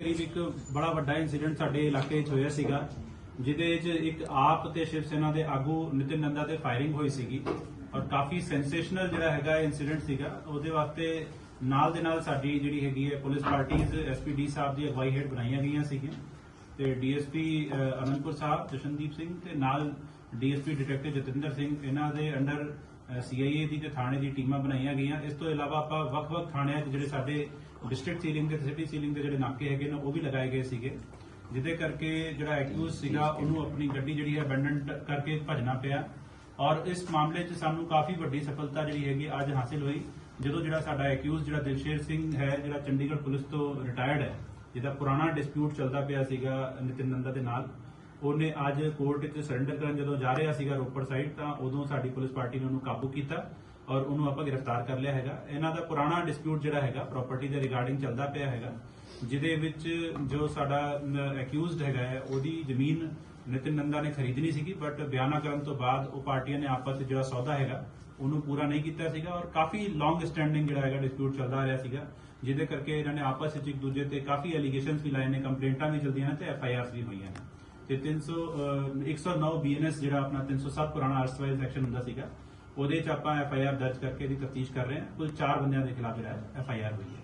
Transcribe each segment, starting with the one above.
ਕਰੀਬ ਇੱਕ ਬੜਾ ਵੱਡਾ ਇਨਸੀਡੈਂਟ ਸਾਡੇ ਇਲਾਕੇ 'ਚ ਹੋਇਆ ਸੀਗਾ, ਜਿਹਦੇ ਵਿੱਚ ਇੱਕ ਆਪ ਤੇ ਸ਼ਿਵ ਸੈਨਾ ਦੇ ਆਗੂ ਨਿਤਿਨ ਨੰਦਾ ਤੇ ਫਾਇਰਿੰਗ ਹੋਈ ਸੀਗੀ ਔਰ ਕਾਫੀ ਸੈਂਸੇਸ਼ਨਲ ਜਿਹੜਾ ਹੈਗਾ ਇਨਸੀਡੈਂਟ ਸੀਗਾ, ਉਹਦੇ ਵਾਸਤੇ ਨਾਲ ਦੇ ਨਾਲ ਸਾਡੀ ਜਿਹੜੀ ਹੈਗੀ ਹੈ ਪੁਲਿਸ ਪਾਰਟੀਜ਼ ਐਸਪੀਡੀ ਸਾਹਿਬ ਦੀ ਅਗਵਾਈ ਹੇਠ ਬਣਾਈਆਂ ਗਈਆਂ ਸੀਗੀਆਂ ਤੇ ਡੀਐਸਪੀ ਅਨੰਦਪੁਰ ਸਾਹਿਬ, ਜਸ਼ਨਦੀਪ ਸਿੰਘ ਤੇ ਨਾਲ ਡੀਐਸਪੀ ਡਿਟੈਕਟਿਵ ਜਤਿੰਦਰ ਸਿੰਘ, ਇਹਨਾਂ ਦੇ ਅੰਡਰ ਸੀਆਈਏ ਦੀ ਤੇ ਥਾਣੇ ਦੀ ਟੀਮਾਂ ਬਣਾਈਆਂ ਗਈਆਂ। ਇਸ ਤੋਂ ਇਲਾਵਾ ਆਪਾਂ ਵੱਖ-ਵੱਖ ਥਾਣਿਆਂ 'ਚ ਜਿਹੜੇ ਸਾਡੇ ਡਿਸਟ੍ਰਿਕਟ ਸੀਲਿੰਗ ਤੇ ਸਿਟੀ ਸੀਲਿੰਗ ਦੇ ਜਿਹੜੇ ਨਾਕੇ ਹੈਗੇ ਨੇ ਉਹ ਵੀ ਲਗਾਏ ਗਏ ਸੀਗੇ। ਜਿਹਦੇ ਕਰਕੇ ਜਿਹੜਾ ਐਕਿਊਜ਼ ਸੀਗਾ ਉਹਨੂੰ ਆਪਣੀ ਗੱਡੀ ਜਿਹੜੀ ਹੈ ਅਬੈਂਡਨ ਕਰਕੇ ਭੱਜਣਾ ਪਿਆ। ਔਰ ਇਸ ਮਾਮਲੇ 'ਚ ਸਾਨੂੰ ਕਾਫੀ ਵੱਡੀ ਸਫਲਤਾ ਜਿਹੜੀ ਹੈਗੀ ਅੱਜ ਹਾਸਿਲ ਹੋਈ। ਜਦੋਂ ਜਿਹੜਾ ਸਾਡਾ ਐਕਿਊਜ਼ ਜਿਹੜਾ ਦਿਲਸ਼ੇਰ ਸਿੰਘ ਹੈ ਜਿਹੜਾ ਚੰਡੀਗੜ੍ਹ ਪੁਲਿਸ ਤੋਂ ਰਿਟਾਇਰਡ ਹੈ ਜਿਹਦਾ ਪੁਰਾਣਾ ਡਿਸਪਿਊਟ ਚੱਲਦਾ ਪਿਆ ਸੀਗਾ ਨਿਤਿਨ ਨੰਦਾ ਦੇ ਨਾਲ ਉਹਨੇ ਅੱਜ ਕੋਰਟ ਵਿੱਚ ਸਰੈਂਡਰ ਕਰਨ ਜਦੋਂ ਜਾ ਰਿਹਾ ਸੀਗਾ ਰੋਪੜ ਸਾਈਡ ਤਾਂ ਉਦੋਂ ਸਾਡੀ ਪੁਲਿਸ ਪਾਰਟੀ ਨੇ ਉਹਨੂੰ ਕਾਬੂ ਕੀਤਾ। ਔਰ ਉਹਨੂੰ ਆਪਾਂ ਗ੍ਰਿਫਤਾਰ ਕਰ ਲਿਆ ਹੈਗਾ। ਇਹਨਾਂ ਦਾ ਪੁਰਾਣਾ ਡਿਸਪਿਊਟ ਜਿਹੜਾ ਹੈਗਾ ਪ੍ਰਾਪਰਟੀ ਦੇ ਰਿਗਾਰਡਿੰਗ ਚੱਲਦਾ ਪਿਆ ਹੈਗਾ ਜਿਹਦੇ ਵਿੱਚ ਜੋ ਸਾਡਾ ਅਕਿਊਜ਼ਡ ਹੈਗਾ ਹੈ ਉਹਦੀ ਜ਼ਮੀਨ ਨਿਤਿਨ ਨੰਦਾ ਨੇ ਖਰੀਦਣੀ ਸੀਗੀ ਬਟ ਬਿਆਨਾ ਕਰਨ ਤੋਂ ਬਾਅਦ ਉਹ ਪਾਰਟੀਆਂ ਨੇ ਆਪਸ ਵਿੱਚ ਜਿਹੜਾ ਸੌਦਾ ਹੈਗਾ ਉਹਨੂੰ ਪੂਰਾ ਨਹੀਂ ਕੀਤਾ ਸੀਗਾ ਔਰ ਕਾਫੀ ਲੌਂਗ ਸਟੈਂਡਿੰਗ ਜਿਹੜਾ ਹੈਗਾ ਡਿਸਪਿਊਟ ਚੱਲਦਾ ਆ ਰਿਹਾ ਸੀਗਾ ਜਿਹਦੇ ਕਰਕੇ ਇਹਨਾਂ ਨੇ ਆਪਸ ਵਿੱਚ ਇੱਕ ਦੂਜੇ ਤੇ ਕਾਫੀ ਐਲੀਗੇਸ਼ਨਸ ਵੀ ਲਾਏ ਨੇ ਕੰਪਲੇਂਟਾਂ ਵੀ ਚਲਦੀਆਂ ਨੇ ਤੇ ਐਫ ਆਈ ਆਰਸ ਵੀ ਹੋਈਆਂ ਨੇ। ਤੇ 300 ਅਹ, 109 ਬੀਐਨਐਸ ਜਿਹੜਾ ਆਪਣਾ 307 ਪੁਰਾਣਾ ਆਰਸਵਾਈਜ਼ ਸੈਕਸ਼ਨ ਹੁੰਦਾ ਸੀਗਾ ਉਹਦੇ ਚ ਆਪਾਂ ਐਫ ਆਈ ਆਰ ਦਰਜ ਕਰਕੇ ਇਹਦੀ ਤਫਤੀਸ਼ ਕਰ ਰਹੇ ਹਾਂ। ਕੁੱਲ 4 ਬੰਦਿਆਂ ਦੇ ਖਿਲਾਫ ਜਿਹੜਾ ਐਫ ਆਈ ਆਰ ਹੋਈ ਹੈ।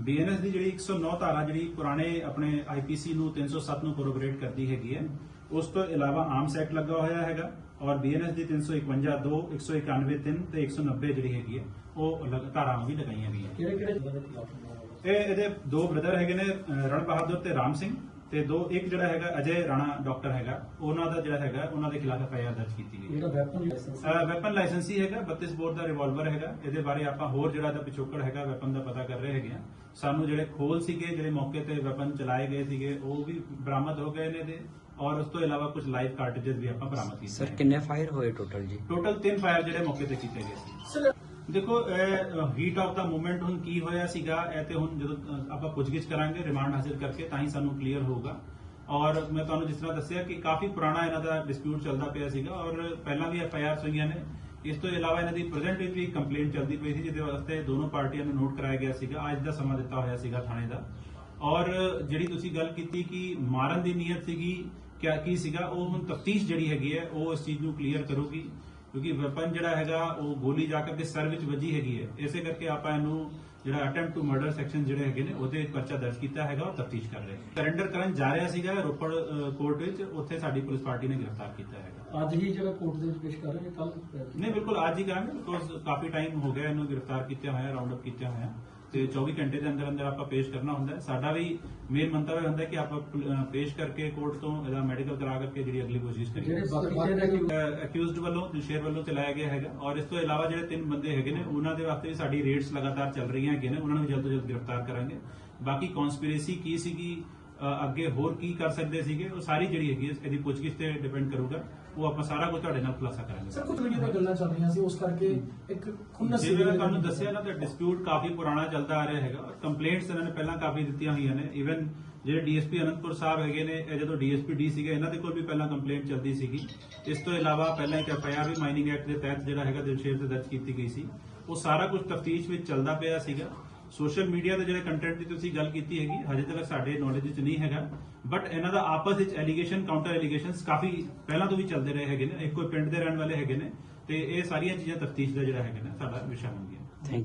ਬੀਐਨਐਸ ਦੀ ਜਿਹੜੀ 109 ਧਾਰਾ ਜਿਹੜੀ ਪੁਰਾਣੇ ਆਪਣੇ ਆਈਪੀਸੀ ਨੂੰ 307 ਨੂੰ ਕੋਰੋਬੋਰੇਟ ਕਰਦੀ ਹੈਗੀ ਹੈ ਉਸ ਤੋਂ ਇਲਾਵਾ ਆਰਮਸ ਐਕਟ ਲੱਗਾ ਹੋਇਆ ਹੈਗਾ ਔਰ ਬੀਐਨਐਸ ਦੀ 351 2 191 3 ਤੇ 190 ਜਿਹੜੀ ਹੈਗੀ ਹੈ ਉਹ ਅਲੱਗ ਧਾਰਾਵਾਂ ਵੀ ਲਗਾਈਆਂ ਗਈਆਂ। ਦੇ? ਇਹ ਇਹਦੇ ਦੋ ਬ੍ਰਦਰ ਹੈਗੇ ਨੇ ਰਣ ਬਹਾਦਰ ਤੇ ਰਾਮ ਸਿੰਘ। ਤੇ ਦੋ ਇੱਕ ਜਿਹੜਾ ਹੈਗਾ ਅਜੇ ਰਾਣਾ ਡਾਕਟਰ ਹੈਗਾ ਉਹਨਾਂ ਦਾ ਜਿਹੜਾ ਹੈਗਾ ਉਹਨਾਂ ਦੇ ਖਿਲਾਫ ਐਫ ਆਈ ਆਰ ਦਰਜ ਕੀਤੀ ਗਈ ਜਿਹੜਾ ਵੈਪਨ ਲਾਇਸੈਂਸ ਵੈਪਨ ਲਾਇਸੈਂਸ ਹੀ ਹੈਗਾ 32 ਬੋਰ ਦਾ ਰਿਵਾਲਵਰ ਹੈਗਾ ਇਹਦੇ ਬਾਰੇ ਆਪਾਂ ਹੋਰ ਜਿਹੜਾ ਦਾ ਪਿਛੋਕੜ ਹੈਗਾ ਵੈਪਨ ਦਾ ਪਤਾ ਕਰ ਰਹੇ ਹੈਗੇ ਆ ਸਾਨੂੰ ਜਿਹੜੇ ਖੋਲ ਸੀਗੇ ਜਿਹੜੇ ਮੌਕੇ ਤੇ ਵੈਪਨ ਚਲਾਏ ਗਏ ਸੀਗੇ ਉਹ ਵੀ ਬਰਾਮਦ ਹੋ ਗਏ ਨੇ ਤੇ ਔਰ ਉਸ ਤੋਂ ਇਲਾਵਾ ਕੁਝ ਲਾਈਵ ਕਾਰਟ੍ਰਿਜਸ ਵੀ ਆਪਾਂ ਬਰਾਮਦ ਕੀਤੇ ਸਰ ਕਿੰਨੇ ਫਾਇਰ ਹੋਏ ਟੋਟਲ ਜੀ? ਟੋਟਲ 3 ਫਾਇਰ ਜਿਹੜੇ ਮੌਕੇ ਤੇ ਕੀਤੇ ਗਏ ਸੀ। ਦੇਖੋ ਹੀਟ ਆਫ ਦਾ ਮੂਵਮੈਂਟ ਹੁਣ ਕੀ ਹੋਇਆ ਸੀਗਾ, ਇਹ ਤੇ ਹੁਣ ਜਦੋਂ ਆਪਾਂ ਪੁੱਛਗਿੱਛ ਕਰਾਂਗੇ ਰਿਮਾਂਡ ਹਾਸਿਲ ਕਰਕੇ ਤਾਂ ਹੀ ਸਾਨੂੰ ਕਲੀਅਰ ਹੋਊਗਾ। ਔਰ ਮੈਂ ਤੁਹਾਨੂੰ ਜਿਸ ਤਰ੍ਹਾਂ ਦੱਸਿਆ ਕਿ ਕਾਫੀ ਪੁਰਾਣਾ ਇਹਨਾਂ ਦਾ ਡਿਸਪਿਊਟ ਚੱਲਦਾ ਪਿਆ ਸੀਗਾ ਔਰ ਪਹਿਲਾਂ ਵੀ ਐਫ ਆਈ ਆਰ ਹੋਈਆਂ ਨੇ। ਇਸ ਤੋਂ ਇਲਾਵਾ ਇਹਨਾਂ ਦੀ ਪ੍ਰੈਜ਼ੈਂਟ ਵਿੱਚ ਵੀ ਕੰਪਲੇਂਟ ਚੱਲਦੀ ਪਈ ਸੀ, ਜਿਹਦੇ ਵਾਸਤੇ ਦੋਨੋਂ ਪਾਰਟੀਆਂ ਨੂੰ ਨੋਟ ਕਰਾਇਆ ਗਿਆ ਸੀਗਾ। ਅੱਜ ਦਾ ਸਮਾਂ ਦਿੱਤਾ ਹੋਇਆ ਸੀਗਾ ਥਾਣੇ ਦਾ। ਔਰ ਜਿਹੜੀ ਤੁਸੀਂ ਗੱਲ ਕੀਤੀ ਕਿ ਮਾਰਨ ਦੀ ਨੀਅਤ ਸੀਗੀ, ਕਿਆ ਕੀ ਸੀਗਾ, ਉਹ ਹੁਣ ਤਫਤੀਸ਼ ਜਿਹੜੀ ਹੈਗੀ ਹੈ, ਉਹ ਇਸ ਚੀਜ਼ ਨੂੰ ਕਲੀਅਰ ਕਰੂਗੀ। ਕਿਉਂਕਿ ਵੈਪਨ ਜਿਹੜਾ ਹੈਗਾ ਉਹ ਗੋਲੀ ਜਾ ਕਰਕੇ ਸਰ ਵਿੱਚ ਵੱਜੀ ਹੈਗੀ ਹੈ। ਇਸੇ ਕਰਕੇ ਆਪਾਂ ਇਹਨੂੰ ਜਿਹੜਾ ਅਟੈਂਪਟ ਟੂ ਮਰਡਰ ਸੈਕਸ਼ਨ ਜਿਹੜੇ ਹੈਗੇ ਨੇ ਉਹਦੇ ਪਰਚਾ ਦਰਜ ਕੀਤਾ ਹੈਗਾ ਔਰ ਤਫਤੀਸ਼ ਕਰ ਰਹੇ ਸਰੈਂਡਰ ਕਰਨ ਜਾ ਰਿਹਾ ਸੀਗਾ ਰੋਪੜ ਕੋਰਟ ਵਿੱਚ ਉੱਥੇ ਸਾਡੀ ਪੁਲਿਸ ਪਾਰਟੀ ਨੇ ਗ੍ਰਿਫਤਾਰ ਕੀਤਾ ਹੈਗਾ। ਅੱਜ ਹੀ ਜਿਹੜਾ ਕੋਰਟ ਦੇ ਵਿੱਚ ਪੇਸ਼ ਕਰ ਰਹੇ ਨੇ ਕੱਲ ਨਹੀਂ ਬਿਲਕੁਲ ਅੱਜ ਹੀ ਕਰਾਂਗੇ ਬਿਕੋਜ਼ ਕਾਫੀ ਟਾਈਮ ਹੋ ਗਿਆ ਇਹਨੂੰ ਗ੍ਰਿਫਤਾਰ ਕੀਤਾ ਹੋਇਆ ਰਾਉਂਡ ਅਪ ਕੀਤਾ ਹੋਇਆ। ਤੇ 24 ਘੰਟੇ ਦੇ ਅੰਦਰ ਅੰਦਰ ਆਪਾਂ ਪੇਸ਼ ਕਰਨਾ ਹੁੰਦਾ ਹੈ। ਸਾਡਾ ਵੀ ਮੇਨ ਮੰਤਵ ਹੁੰਦਾ ਹੈ ਕਿ ਆਪਾਂ ਪੇਸ਼ ਕਰਕੇ ਕੋਰਟ ਤੋਂ ਇਹਦਾ ਮੈਡੀਕਲ ਕਰਾ ਕਰਕੇ ਜਿਹੜੀ ਅਗਲੀ ਕੋਸ਼ਿਸ਼ ਕਰੀਏ। ਜਿਹੜੇ ਬਾਕੀ ਜਿਹੜੇ ਅਕਿਊਜ਼ਡ ਵੱਲੋਂ ਦਿਲਸ਼ੇਰ ਵੱਲੋਂ ਚਲਾਇਆ ਗਿਆ ਹੈਗਾ। ਔਰ ਇਸ ਤੋਂ ਇਲਾਵਾ ਜਿਹੜੇ ਤਿੰਨ ਬੰਦੇ ਹੈਗੇ ਨੇ ਉਹਨਾਂ ਦੇ ਵਾਸਤੇ ਵੀ ਸਾਡੀ ਰੇਡਸ ਲਗਾਤਾਰ ਚੱਲ ਰਹੀਆਂ ਹੈਗੀਆਂ ਨੇ। ਉਹਨਾਂ ਨੂੰ ਜਲਦ ਤੋਂ ਜਲਦ ਗ੍ਰਿਫਤਾਰ ਕਰਾਂਗੇ। ਬਾਕੀ ਕਨਸਪੀਰੇਸੀ ਕੀ ਸੀਗੀ ਅੱਗੇ ਹੋਰ ਕੀ ਕਰ ਸਕਦੇ ਸੀਗੇ? ਉਹ ਸਾਰੀ ਜਿਹੜੀ ਹੈਗੀ ਹੈ, ਇਹਦੀ ਪੁੱਛਗਿੱਛ ਤੇ ਡਿਪੈਂਡ ਕਰੂਗਾ। ਉਹ ਆਪਾਂ ਸਾਰਾ ਕੁਝ ਤੁਹਾਡੇ ਨਾਲ ਖੁਲਾਸਾ ਕਰਾਂਗੇ। ਸਰ ਕੁਝ ਵੀਡੀਓ ਦੀਆਂ ਗੱਲਾਂ ਚੱਲ ਰਹੀਆਂ ਸੀ ਉਸ ਕਰਕੇ ਇੱਕ ਖੁੰਨਸ ਜਿਵੇਂ ਮੈਂ ਤੁਹਾਨੂੰ ਦੱਸਿਆ ਨਾ ਤੇ ਡਿਸਪਿਊਟ ਕਾਫੀ ਪੁਰਾਣਾ ਚੱਲਦਾ ਆ ਰਿਹਾ ਹੈਗਾ। ਔਰ ਕੰਪਲੇਂਟਸ ਇਹਨਾਂ ਨੇ ਪਹਿਲਾਂ ਕਾਫੀ ਦਿੱਤੀਆਂ ਹੋਈਆਂ ਨੇ। ਇਵਨ ਜਿਹੜੇ ਡੀਐਸਪੀ ਅਨੰਦਪੁਰ ਸਾਹਿਬ ਹੈਗੇ ਨੇ ਇਹ ਜਦੋਂ ਡੀਐਸਪੀ ਡੀ ਸੀਗੇ ਇਹਨਾਂ ਦੇ ਕੋਲ ਵੀ ਪਹਿਲਾਂ ਕੰਪਲੇਂਟ ਚੱਲਦੀ ਸੀਗੀ। ਇਸ ਤੋਂ ਇਲਾਵਾ ਪਹਿਲਾਂ ਇੱਕ ਐਫਆਈਆਰ ਵੀ ਮਾਈਨਿੰਗ ਐਕਟ ਦੇ ਤਹਿਤ ਜਿਹੜਾ ਹੈਗਾ ਦਿਲਸ਼ੇਰ ਤੇ ਦਰਜ ਕੀਤੀ ਗਈ ਸੀ। ਉਹ ਸਾਰਾ ਕੁਝ ਤਫਤੀਸ਼ ਵਿੱਚ ਚੱਲਦਾ ਪਿਆ ਸੀਗਾ। ਸੋਸ਼ਲ ਮੀਡੀਆ ਦੇ ਜਿਹੜੇ ਕੰਟੈਂਟ ਦੀ ਤੁਸੀਂ ਗੱਲ ਕੀਤੀ ਹੈਗੀ, ਹਜੇ ਤੱਕ ਸਾਡੇ ਨੌਲੇਜ ਵਿੱਚ ਨਹੀਂ ਹੈਗਾ ਬਟ ਇਹਨਾਂ ਦਾ ਆਪਸ ਵਿੱਚ ਐਲੀਗੇਸ਼ਨ ਕਾਊਂਟਰ ਐਲੀਗੇਸ਼ਨਸ ਕਾਫੀ ਪਹਿਲਾਂ ਤੋਂ ਵੀ ਚੱਲਦੇ ਰਹੇ ਹੈਗੇ ਨੇ, ਇੱਕੋ ਪਿੰਡ ਦੇ ਰਹਿਣ ਵਾਲੇ ਹੈਗੇ ਨੇ, ਤੇ ਇਹ ਸਾਰੀਆਂ ਚੀਜ਼ਾਂ ਤਫਤੀਸ਼ ਦਾ ਜਿਹੜਾ ਹੈਗਾ ਨਾ, ਸਾਡਾ ਵਿਸ਼ਾ ਹੋਣਗੀਆਂ ਥੈਂਕ